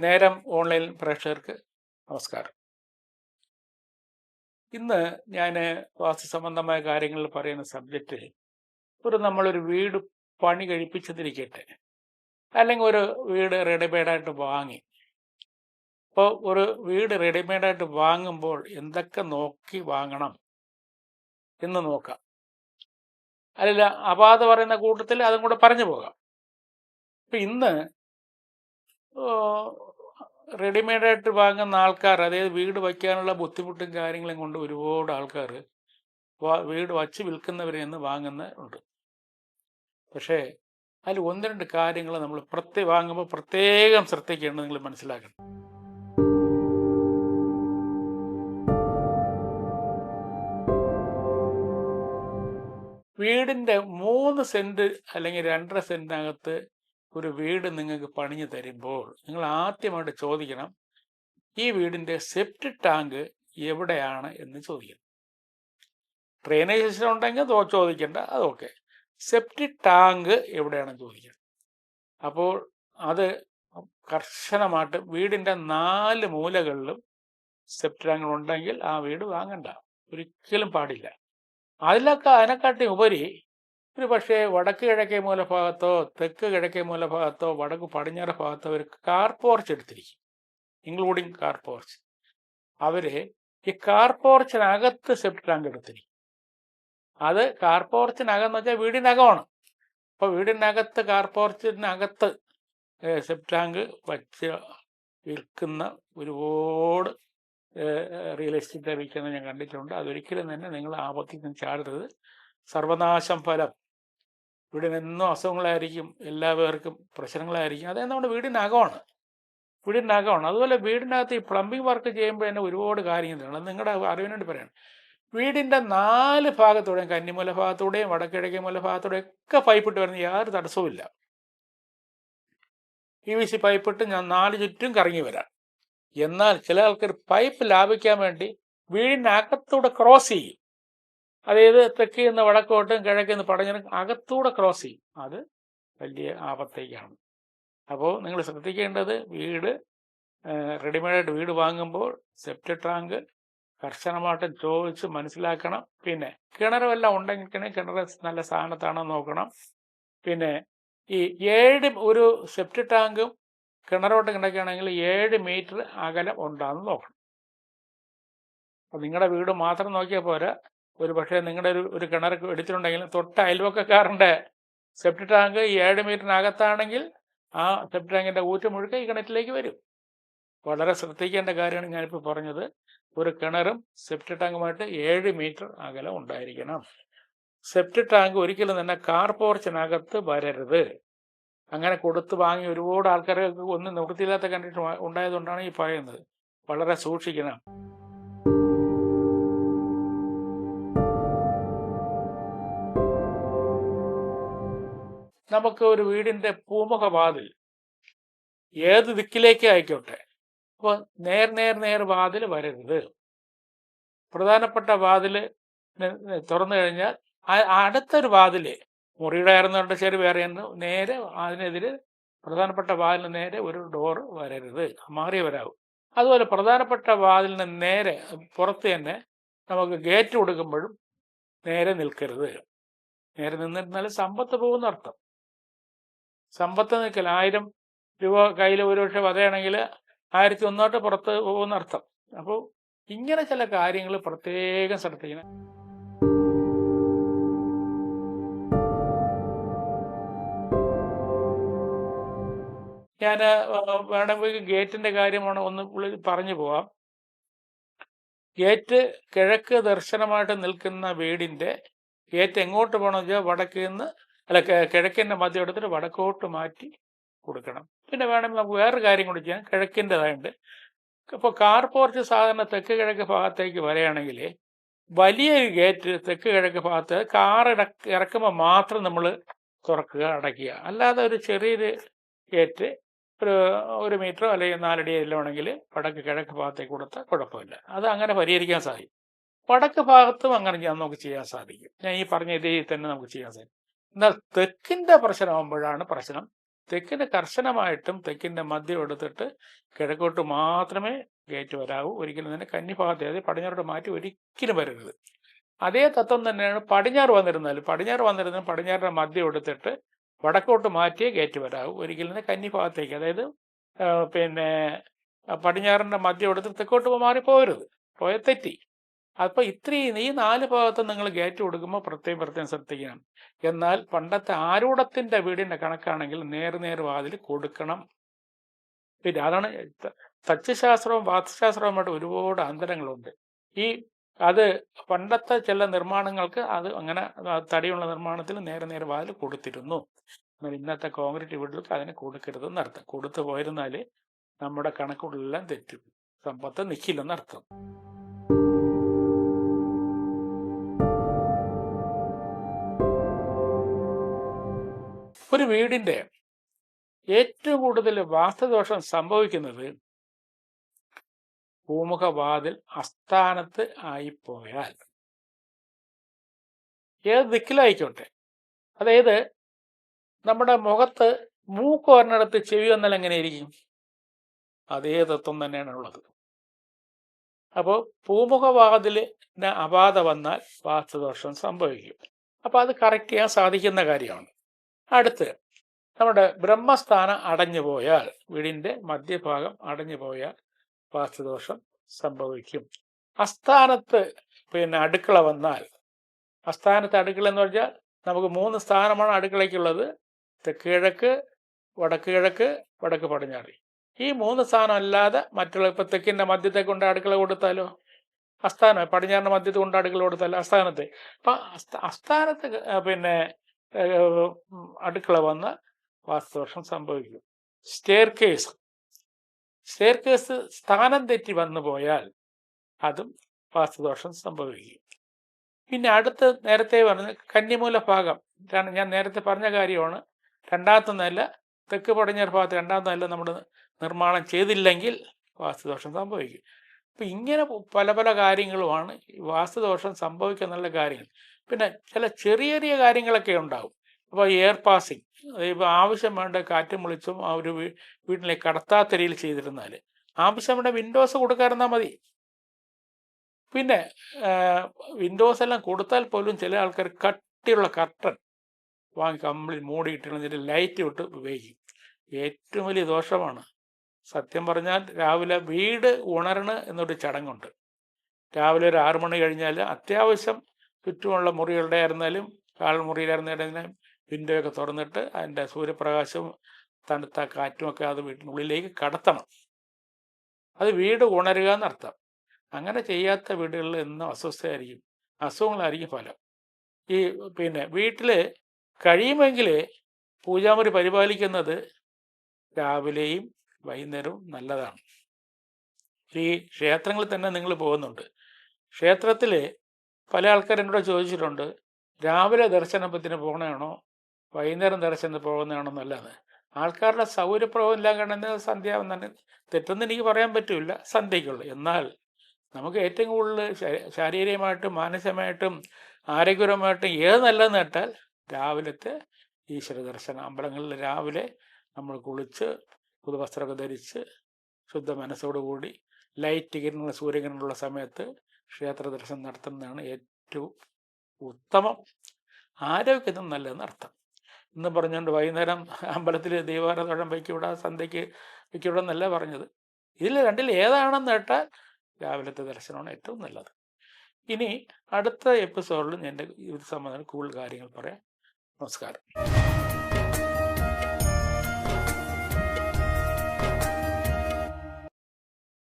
നേരം ഓൺലൈൻ പ്രേക്ഷകർക്ക് നമസ്കാരം. ഇന്ന് ഞാൻ വാസ്തു സംബന്ധമായ കാര്യങ്ങൾ പറയുന്ന സബ്ജക്റ്റ് ഒരു നമ്മളൊരു വീട് പണി കഴിപ്പിച്ചതിരിക്കട്ടെ. അല്ലെങ്കിൽ ഒരു വീട് റെഡിമെയ്ഡായിട്ട് വാങ്ങി. അപ്പോൾ ഒരു വീട് റെഡിമെയ്ഡായിട്ട് വാങ്ങുമ്പോൾ എന്തൊക്കെ നോക്കി വാങ്ങണം എന്ന് നോക്കാം. അതിൽ അപാത പറയുന്ന കൂട്ടത്തിൽ അതും കൂടെ പറഞ്ഞു പോകാം. അപ്പം ഇന്ന് റെഡിമെയ്ഡായിട്ട് വാങ്ങുന്ന ആൾക്കാർ അതായത് വീട് വയ്ക്കാനുള്ള ബുദ്ധിമുട്ടും കാര്യങ്ങളും കൊണ്ട് ഒരുപാട് ആൾക്കാർ വീട് വച്ച് വിൽക്കുന്നവരെ നിന്ന് വാങ്ങുന്ന ഉണ്ട്. പക്ഷേ അതിൽ ഒന്ന് രണ്ട് കാര്യങ്ങൾ നമ്മൾ പ്രത്യേക വാങ്ങുമ്പോൾ പ്രത്യേകം ശ്രദ്ധിക്കേണ്ടത് നിങ്ങൾ മനസ്സിലാക്കണം. വീടിന്റെ മൂന്ന് സെന്റ് അല്ലെങ്കിൽ രണ്ടര സെന്റിനകത്ത് ഒരു വീട് നിങ്ങൾക്ക് പണിഞ്ഞു തരുമ്പോൾ നിങ്ങൾ ആദ്യമായിട്ട് ചോദിക്കണം ഈ വീടിന്റെ സെപ്റ്റ് ടാങ്ക് എവിടെയാണ് എന്ന് ചോദിക്കണം. ഡ്രെയിനേജ് സിസ്റ്റം ഉണ്ടെങ്കിൽ ചോദിക്കേണ്ട അതൊക്കെ സെപ്റ്റ് ടാങ്ക് എവിടെയാണെന്ന് ചോദിക്കണം. അപ്പോൾ അത് കർശനമായിട്ട് വീടിന്റെ നാല് മൂലകളിലും സെപ്റ്റ് ടാങ്ക് ഉണ്ടെങ്കിൽ ആ വീട് വാങ്ങണ്ട. ഒരിക്കലും പാടില്ല. അതിലൊക്കെ അതിനെക്കാട്ടി ഉപരി ഒരു പക്ഷേ വടക്ക് കിഴക്കേ മൂലഭാഗത്തോ തെക്ക് കിഴക്കേ മൂലഭാഗത്തോ വടക്ക് പടിഞ്ഞാറ് ഭാഗത്തോ അവർ car porch എടുത്തിരിക്കും. Including car porch. അവർ ഈ കാർ പോർച്ചിനകത്ത് സെപ്റ്റ് ടാങ്ക് എടുത്തിരിക്കും. അത് കാർ പോർച്ചിനകന്ന് വെച്ചാൽ വീടിനകമാണ്. അപ്പോൾ വീടിനകത്ത് കാർ പോർച്ചിനകത്ത് സെപ്റ്റ് ടാങ്ക് വച്ച് വിൽക്കുന്ന ഒരുപാട് റിയൽ എസ്റ്റേറ്റ് വിൽക്കുന്നത് ഞാൻ കണ്ടിട്ടുണ്ട്. അതൊരിക്കലും തന്നെ നിങ്ങൾ ആപത്തിൽ നിന്ന് ചാടരുത്. സർവനാശം ഫലം. വീടിനെന്നും അസുഖങ്ങളായിരിക്കും എല്ലാവർക്കും പ്രശ്നങ്ങളായിരിക്കും. അതായത് നമ്മുടെ വീടിനകമാണ്. വീടിനകമാണ്. അതുപോലെ വീടിനകത്ത് ഈ പ്ലംബിംഗ് വർക്ക് ചെയ്യുമ്പോൾ തന്നെ ഒരുപാട് കാര്യങ്ങളുണ്ട്. അത് നിങ്ങളുടെ അറിവിന് വേണ്ടി പറയാണ്. വീടിന്റെ നാല് ഭാഗത്തൂടെയും കന്നിമൂല ഭാഗത്തൂടെയും വടക്കിഴക്കേ മൂല ഭാഗത്തൂടെയും ഒക്കെ പൈപ്പിട്ട് വരുന്ന യാതൊരു തടസ്സവുമില്ല പി വി സി പൈപ്പിട്ട് ഞാൻ നാല് ചുറ്റും കറങ്ങി വരാം. എന്നാൽ ചില ആൾക്കാർ പൈപ്പ് ലാഭിക്കാൻ വേണ്ടി വീടിനകത്തൂടെ ക്രോസ് ചെയ്യും. അതായത് തെക്ക് നിന്ന് വടക്കോട്ടും കിഴക്ക് നിന്ന് അകത്തൂടെ ക്രോസ് ചെയ്യും. അത് വലിയ ആപത്തേക്കാണ്. അപ്പോൾ നിങ്ങൾ ശ്രദ്ധിക്കേണ്ടത് വീട് റെഡിമെയ്ഡായിട്ട് വീട് വാങ്ങുമ്പോൾ സെപ്റ്റ് ടാങ്ക് കർശനമായിട്ട് ചോദിച്ച് മനസ്സിലാക്കണം. പിന്നെ കിണറുമെല്ലാം ഉണ്ടെങ്കിൽ കിണർ നല്ല സ്ഥാനത്താണോ നോക്കണം. പിന്നെ ഈ ഏഴ് ഒരു സെപ്റ്റ് ടാങ്കും കിണറോട്ട് കിടക്കുകയാണെങ്കിൽ ഏഴ് മീറ്റർ അകലം ഉണ്ടാകുന്ന നോക്കണം. അപ്പം നിങ്ങളുടെ വീട് മാത്രം നോക്കിയാൽ പോരാ. ഒരു പക്ഷേ നിങ്ങളുടെ ഒരു ഒരു കിണർ എടുത്തിട്ടുണ്ടെങ്കിൽ തൊട്ട് അയൽവക്കക്കാരന്റെ സെപ്റ്റ് ടാങ്ക് ഈ ഏഴ് മീറ്ററിനകത്താണെങ്കിൽ ആ സെപ്റ്റ് ടാങ്കിന്റെ ഊറ്റമുഴുക്ക ഈ കിണറ്റിലേക്ക് വരും. വളരെ ശ്രദ്ധിക്കേണ്ട കാര്യമാണ് ഞാനിപ്പോൾ പറഞ്ഞത്. ഒരു കിണറും സെപ്റ്റ് ടാങ്കുമായിട്ട് ഏഴ് മീറ്റർ അകലം ഉണ്ടായിരിക്കണം. സെപ്റ്റ് ടാങ്ക് ഒരിക്കലും തന്നെ കാർ പോർച്ചിനകത്ത് വരരുത്. അങ്ങനെ കൊടുത്ത് വാങ്ങി ഒരുപാട് ആൾക്കാർക്ക് ഒന്നും നിവൃത്തിയില്ലാത്ത കണ്ടിട്ട് ഉണ്ടായതുകൊണ്ടാണ് ഈ പറയുന്നത്. വളരെ സൂക്ഷിക്കണം. നമുക്ക് ഒരു വീടിന്റെ പൂമുഖവാതിൽ ഏത് ദിക്കിലേക്ക് ആയിക്കോട്ടെ? അപ്പോൾ നേർ നേർ നേർ വാതിൽ വരരുത്. പ്രധാനപ്പെട്ട വാതിൽ തുറന്നു കഴിഞ്ഞാൽ അടുത്തൊരു വാതിൽ മുറിയുടെ ആയിരുന്നുകൊണ്ട് ശരി വേറെ നേരെ അതിനെതിരെ പ്രധാനപ്പെട്ട വാതിലിന് നേരെ ഒരു ഡോർ വരരുത്. മാറി വരാവും. അതുപോലെ പ്രധാനപ്പെട്ട വാതിലിന് നേരെ പുറത്ത് തന്നെ നമുക്ക് ഗേറ്റ് കൊടുക്കുമ്പോഴും നേരെ നിൽക്കരുത്. നേരെ നിന്നിരുന്നാൽ സമ്പത്ത് പോകുന്ന അർത്ഥം സമ്പത്ത് നിൽക്കൽ ആയിരം രൂപ കയ്യിൽ ഒരുപക്ഷെ വധയാണെങ്കിൽ ആയിരത്തി ഒന്നോട്ട് പുറത്ത് പോകുന്ന അർത്ഥം അപ്പോൾ ഇങ്ങനെ ചില കാര്യങ്ങൾ പ്രത്യേകം ശ്രദ്ധിക്കണം. ഞാൻ വേണമെങ്കിൽ ഗേറ്റിന്റെ കാര്യമാണ് ഒന്ന് പറഞ്ഞു പോവാം. ഗേറ്റ് കിഴക്ക് ദർശനമായിട്ട് നിൽക്കുന്ന വീടിന്റെ ഗേറ്റ് എങ്ങോട്ട് പോകണമെന്ന് വെച്ചാൽ വടക്കിൽ നിന്ന് അല്ല കിഴക്കിന്റെ മദ്യം എടുത്തിട്ട് വടക്കോട്ട് മാറ്റി കൊടുക്കണം. പിന്നെ വേണമെങ്കിൽ നമുക്ക് വേറൊരു കാര്യം കൂടി ചെയ്യാം. കിഴക്കിന്റെതായുണ്ട് അപ്പോൾ കാർ പോർച്ച് സാധാരണ തെക്ക് കിഴക്ക് ഭാഗത്തേക്ക് വരികയാണെങ്കിൽ വലിയൊരു ഗേറ്റ് തെക്ക് കിഴക്ക് ഭാഗത്ത് കാർ ഇറക്കുമ്പോൾ മാത്രം നമ്മൾ തുറക്കുക അടയ്ക്കുക. അല്ലാതെ ഒരു ചെറിയൊരു ഗേറ്റ് ഒരു ഒരു മീറ്ററോ അല്ലെങ്കിൽ നാലടി എല്ലാം വടക്ക് കിഴക്ക് ഭാഗത്തേക്ക് കൊടുത്താൽ കുഴപ്പമില്ല. അത് അങ്ങനെ പരിഹരിക്കാൻ സാധിക്കും. വടക്ക് ഭാഗത്തും അങ്ങനെ നമുക്ക് ചെയ്യാൻ സാധിക്കും. ഞാൻ ഈ പറഞ്ഞ രീതിയിൽ തന്നെ നമുക്ക് ചെയ്യാൻ സാധിക്കും. എന്നാൽ തെക്കിന്റെ പ്രശ്നമാകുമ്പോഴാണ് പ്രശ്നം. തെക്കിന് കർശനമായിട്ടും തെക്കിന്റെ മദ്യം എടുത്തിട്ട് കിഴക്കോട്ട് മാത്രമേ ഗേറ്റ് വരാവൂ. ഒരിക്കലും തന്നെ കന്നിഭാഗത്തെ അതായത് പടിഞ്ഞാറോട് മാറ്റി ഒരിക്കലും വരരുത്. അതേ തത്വം തന്നെയാണ് പടിഞ്ഞാറ് വന്നിരുന്നാൽ പടിഞ്ഞാറ് വന്നിരുന്നാൽ പടിഞ്ഞാറിന്റെ മദ്യം എടുത്തിട്ട് വടക്കോട്ട് മാറ്റിയേ ഗേറ്റ് വരാവൂ. ഒരിക്കലും തന്നെ കന്നിഭാഗത്തേക്ക് അതായത് പിന്നെ പടിഞ്ഞാറിന്റെ മദ്യം എടുത്ത് തെക്കോട്ട് മാറി പോകരുത്. പോയ തെറ്റി. അപ്പോൾ ഇത്രയും ഈ നാല് ഭാഗത്ത് നിങ്ങൾ ഗേറ്റ് കൊടുക്കുമ്പോൾ പ്രത്യേകം പ്രത്യേകം ശ്രദ്ധിക്കണം. എന്നാൽ പണ്ടത്തെ ആരൂഢത്തിന്റെ വീടിന്റെ കണക്കാണെങ്കിൽ നേർനേർ നേർ വാതിൽ കൊടുക്കണം. പിന്നെ അതാണ് തച്ചുശാസ്ത്രവും വാസ്തുശാസ്ത്രവുമായിട്ട് ഒരുപാട് അന്തരങ്ങളുണ്ട്. ഈ അത് പണ്ടത്തെ ചില നിർമ്മാണങ്ങൾക്ക് അത് അങ്ങനെ തടിയുള്ള നിർമ്മാണത്തിൽ നേരെ നേരെ വാതിൽ കൊടുത്തിരുന്നു. എന്നാൽ ഇന്നത്തെ കോൺക്രീറ്റ് വീടുകൾക്ക് അതിനെ കൊടുക്കരുതെന്ന് അർത്ഥം. കൊടുത്തു പോയിരുന്നാൽ നമ്മുടെ കണക്കുകളെല്ലാം തെറ്റും. സമ്പത്ത് നിൽക്കില്ലെന്നർത്ഥം ഒരു വീടിന്റെ ഏറ്റവും കൂടുതൽ വാസ്തുദോഷം സംഭവിക്കുന്നത് പൂമുഖവാതിൽ അസ്ഥാനത്ത് ആയിപ്പോയാൽ. ഏത് ദിക്കിലായിക്കോട്ടെ? അതായത് നമ്മുടെ മുഖത്ത് മൂക്ക് ഒരെണ്ണടുത്ത് ചെവി വന്നാൽ എങ്ങനെയിരിക്കും അതേ തത്വം തന്നെയാണ് ഉള്ളത്. അപ്പോൾ പൂമുഖവാതിലിന് അപാത വന്നാൽ വാസ്തുദോഷം സംഭവിക്കും. അപ്പോൾ അത് കറക്റ്റ് ചെയ്യാൻ സാധിക്കുന്ന കാര്യമാണ്. അടുത്ത് നമ്മുടെ ബ്രഹ്മസ്ഥാനം അടഞ്ഞു പോയാൽ വീടിന്റെ മധ്യഭാഗം അടഞ്ഞു പോയാൽ വാസ്തുദോഷം സംഭവിക്കും. അസ്ഥാനത്ത് പിന്നെ അടുക്കള വന്നാൽ അസ്ഥാനത്ത് അടുക്കള എന്ന് പറഞ്ഞാൽ നമുക്ക് മൂന്ന് സ്ഥാനമാണ് അടുക്കളയ്ക്കുള്ളത്. തെക്ക് കിഴക്ക് വടക്ക് കിഴക്ക് വടക്ക് പടിഞ്ഞാറി. ഈ മൂന്ന് സ്ഥാനം അല്ലാതെ മറ്റുള്ള ഇപ്പം തെക്കിന്റെ മധ്യത്തെ കൊണ്ട് അടുക്കള കൊടുത്താലോ? അസ്ഥാനം പടിഞ്ഞാറിന്റെ മധ്യത്തെ കൊണ്ട് അടുക്കള കൊടുത്താലോ? അസ്ഥാനത്ത്. അപ്പം അസ്ഥ അസ്ഥാനത്ത് പിന്നെ അടുക്കള വന്ന് വാസ്തുദോഷം സംഭവിക്കും. സ്റ്റെയർ കേസ് സ്റ്റെയർ കേസ് സ്ഥാനം തെറ്റി വന്നു പോയാൽ അതും വാസ്തുദോഷം സംഭവിക്കും. പിന്നെ അടുത്ത് നേരത്തെ പറഞ്ഞ കന്നിമൂല ഭാഗം. ഞാൻ നേരത്തെ പറഞ്ഞ കാര്യമാണ്. രണ്ടാമത്തെ നില തെക്ക് പടിഞ്ഞാറ് ഭാഗത്ത് രണ്ടാമത്തെ നില നമ്മൾ നിർമ്മാണം ചെയ്തില്ലെങ്കിൽ വാസ്തുദോഷം സംഭവിക്കും. അപ്പം ഇങ്ങനെ പല പല കാര്യങ്ങളുമാണ് ഈ വാസ്തുദോഷം സംഭവിക്കുന്നുള്ള കാര്യങ്ങൾ. പിന്നെ ചില ചെറിയ ചെറിയ കാര്യങ്ങളൊക്കെ ഉണ്ടാവും. അപ്പോൾ എയർ പാസിങ് ഇപ്പോൾ ആവശ്യം വേണ്ട കാറ്റും വിളിച്ചും ആ ഒരു വീട്ടിലേക്ക് കടത്താത്ത രീതിയിൽ ചെയ്തിരുന്നാൽ ആവശ്യം വേണ്ട വിൻഡോസ് കൊടുക്കാതിരുന്നാൽ മതി. പിന്നെ വിൻഡോസ് എല്ലാം കൊടുത്താൽ പോലും ചില ആൾക്കാർ കട്ടിയുള്ള കർട്ടൻ വാങ്ങി കംപ്ലീറ്റ് മൂടിയിട്ടിരുന്നതിന്റെ ലൈറ്റ് വിട്ട് ഉപയോഗിക്കും. ഏറ്റവും വലിയ ദോഷമാണ്. സത്യം പറഞ്ഞാൽ രാവിലെ വീട് ഉണരണ് എന്നൊരു ചടങ്ങുണ്ട്. രാവിലെ ഒരു ആറു മണി കഴിഞ്ഞാൽ അത്യാവശ്യം ചുറ്റുമുള്ള മുറികളുടെ ആയിരുന്നാലും കാൽമുറിയിലായിരുന്നാലും വിൻഡോ ഒക്കെ തുറന്നിട്ട് അതിന്റെ സൂര്യപ്രകാശവും തണുത്ത കാറ്റും ഒക്കെ അത് വീട്ടിനുള്ളിലേക്ക് കടത്തണം. അത് വീട് ഉണരുക എന്നർത്ഥം. അങ്ങനെ ചെയ്യാത്ത വീടുകളിൽ എന്നും അസ്വസ്ഥയായിരിക്കും. അസുഖങ്ങളായിരിക്കും ഫലം. ഈ പിന്നെ വീട്ടിൽ കഴിയുമെങ്കിൽ പൂജാമുറി പരിപാലിക്കുന്നത് രാവിലെയും വൈകുന്നേരവും നല്ലതാണ്. ഈ ക്ഷേത്രങ്ങളിൽ തന്നെ നിങ്ങൾ പോകുന്നുണ്ട്. ക്ഷേത്രത്തിൽ പല ആൾക്കാരും എന്നോട് ചോദിച്ചിട്ടുണ്ട് രാവിലെ ദർശനത്തിന് പോകണതാണോ വൈകുന്നേരം ദർശനത്തിന് പോകുന്നതാണോ നല്ലത്? ആൾക്കാരുടെ സൗകര്യപ്രഭവം എല്ലാം കണ്ടെന്ന് സന്ധ്യ തന്നെ തെറ്റെന്ന് എനിക്ക് പറയാൻ പറ്റില്ല സന്ധ്യയ്ക്കുള്ളൂ. എന്നാൽ നമുക്ക് ഏറ്റവും കൂടുതൽ ശാരീരികമായിട്ടും മാനസികമായിട്ടും ആരോഗ്യപരമായിട്ടും ഏത് നല്ലതെന്ന് കേട്ടാൽ രാവിലത്തെ ഈശ്വര ദർശനം. അമ്പലങ്ങളിൽ രാവിലെ നമ്മൾ കുളിച്ച് പുതുവസ്ത്രമൊക്കെ ധരിച്ച് ശുദ്ധ മനസ്സോടുകൂടി ലൈറ്റ് കിരണങ്ങൾ സൂര്യകിരണമുള്ള സമയത്ത് ക്ഷേത്ര ദർശനം നടത്തുന്നതാണ് ഏറ്റവും ഉത്തമം. ആരോഗ്യത്തിനും നല്ലതെന്ന് അർത്ഥം. എന്ന് പറഞ്ഞുകൊണ്ട് വൈകുന്നേരം അമ്പലത്തിൽ ദൈവാരാധനം വയ്ക്കൂടാ സന്ധ്യയ്ക്ക് വയ്ക്കൂടാ എന്നല്ല പറഞ്ഞത്. ഇതിൽ രണ്ടിൽ ഏതാണെന്ന് കേട്ടാൽ രാവിലത്തെ ദർശനമാണ് ഏറ്റവും നല്ലത്. ഇനി അടുത്ത എപ്പിസോഡിൽ എന്റെ ഇത് സംബന്ധിച്ച് കൂടുതൽ കാര്യങ്ങൾ പറയാം. നമസ്കാരം.